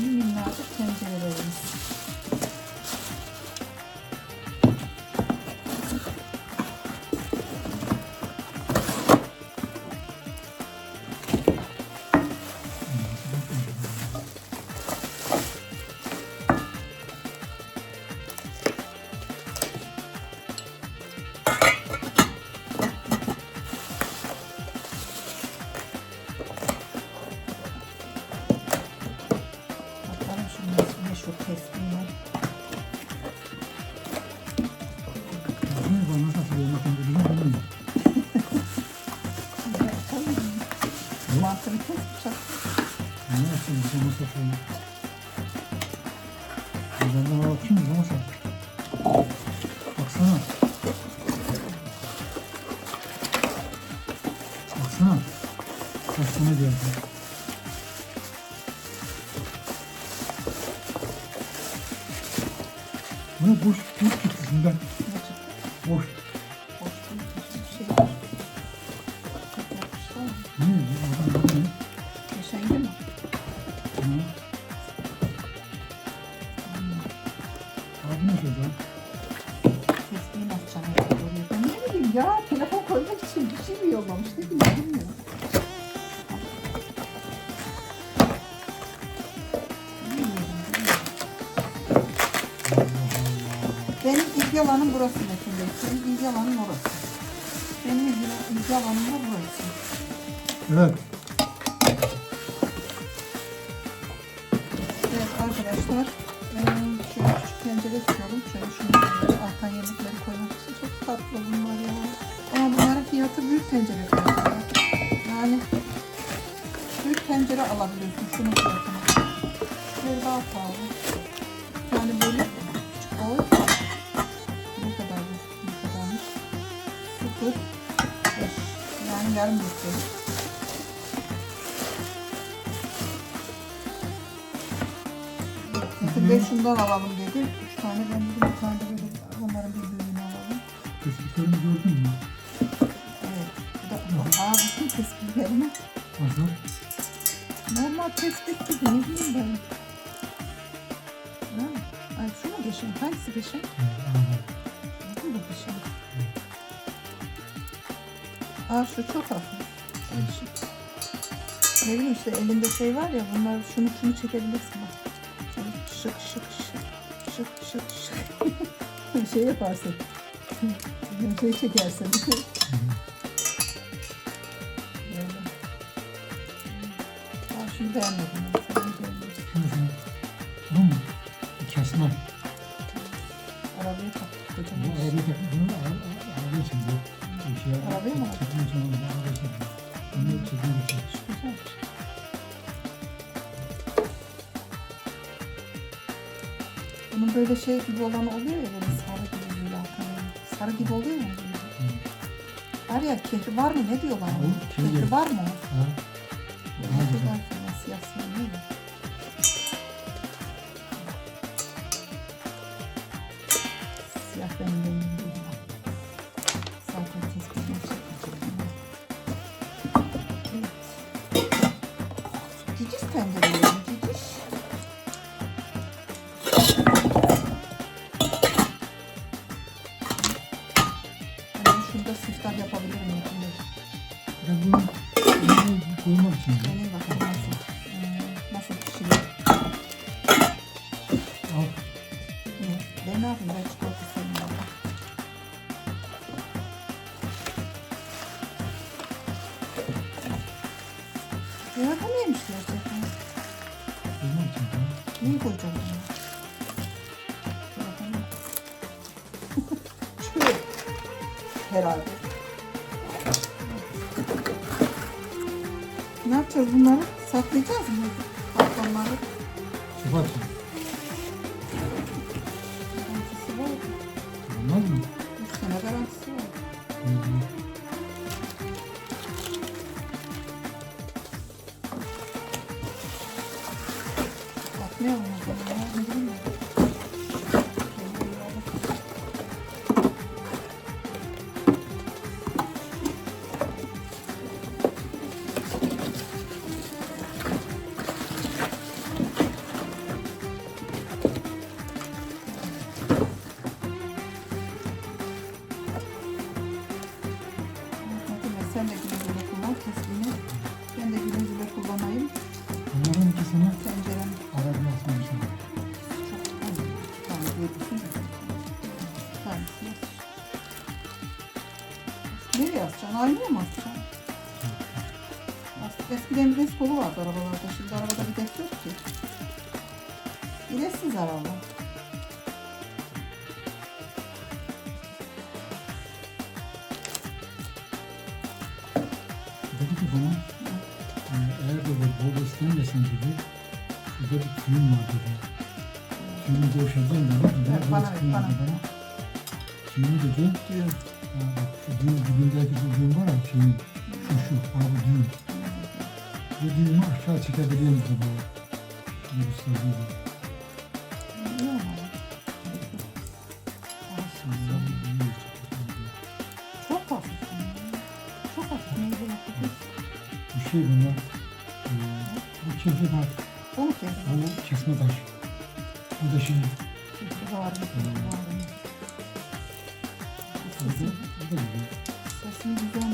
Minimum nazik Ne bana nasıl yemek bilmiyorum. Mantını kes bıçak. Ne yapayım? Nasıl yapayım? Ben de bakayım? Nasıl? Bu ne boş, boş gitti şimdiden. Çıktı? Boş. Ne? Adam ne? Yaşayınca mı? Hı? Abi ne söyledi? Tespihini atacağım. oraya oraya. Ben ne bileyim ya telefon koymak için bir şey mi yollamış ne bileyim Alanım burası Metin. Senin ilgi alanın orası. Benim alanım da burası. Evet. Evet arkadaşlar. Şöyle küçük tencere tutalım. Şöyle şunları artan yemekleri koymak için çok tatlı bunlar ya. Ama bunların fiyatı büyük tencere fiyatı. Yani büyük tencere alabiliyorsun şunun fiyatına. Bir daha pahalı. Yarım litre. Metin Bey şundan alalım dedi. Üç tane ben dedim bir tane böyle bunların bir büyüğünü alalım. Tespitlerimi gördün mü? Evet. Bu da bütün tespitlerini. Nasıl? Normal tespit gibi ne bileyim ben. Ha, Ay şu mu geçen? Hangisi geçen? Aa şu çok hafif. Ne bileyim işte elinde şey var ya bunlar şunu şunu çekebilirsin bak. Şık şık şık şık şık şık. şey yaparsın. şey çekersin. Aa şunu beğenmedim. Tamam mı? Kesme. Arabaya tak. Bu Kocaman. arabayı takıp bunu ara- ara- araba için bu. Bu şey, Arabayı mı? Böyle şey gibi olan oluyor ya böyle sarı gibi böyle. Sarı gibi oluyor ya. Böyle. Var ya kehri var mı? Ne diyorlar? Ona? kehri. Kehri var mı? Ha? Ne fena siyah siyah değil mi? Siyah benim benim Ya bu neymiş gerçekten? İçin. ya. Neyi koyacağım buna? Mı? Herhalde. Ne yapacağız bunları? Saklayacağız mı? Patronları. İçin. Garantisi var. Olmaz mı? Üç sene garantisi var. Hı hı. Nereye asacaksın? Aynaya mı asacaksın? As- Eskiden bir des kolu vardı arabalarda. Şimdi arabada bir des yok ki. İletsiz araba. Dedi ki bana eğer dedi bol istenmesen dedi şurada bir tüyüm var dedi. Tüyümü boşalacağım dedi. Bana ver, bana. Tüyümü dedi. Diyor. "Ya bak şu düğüm dibindeki bu düğüm var ya tüyüm. Şu şu. Ha bu düğüm. Bu düğümü aşağı. Bir ustadıydı. İyi ama. Çok hafif. Çok hafif. Neyle yapıyorsun? Bir şey bunlar. E, bu kimse bak. O mu kendi? Bu kesme taş. Bu da şey. Var mı? Var 私の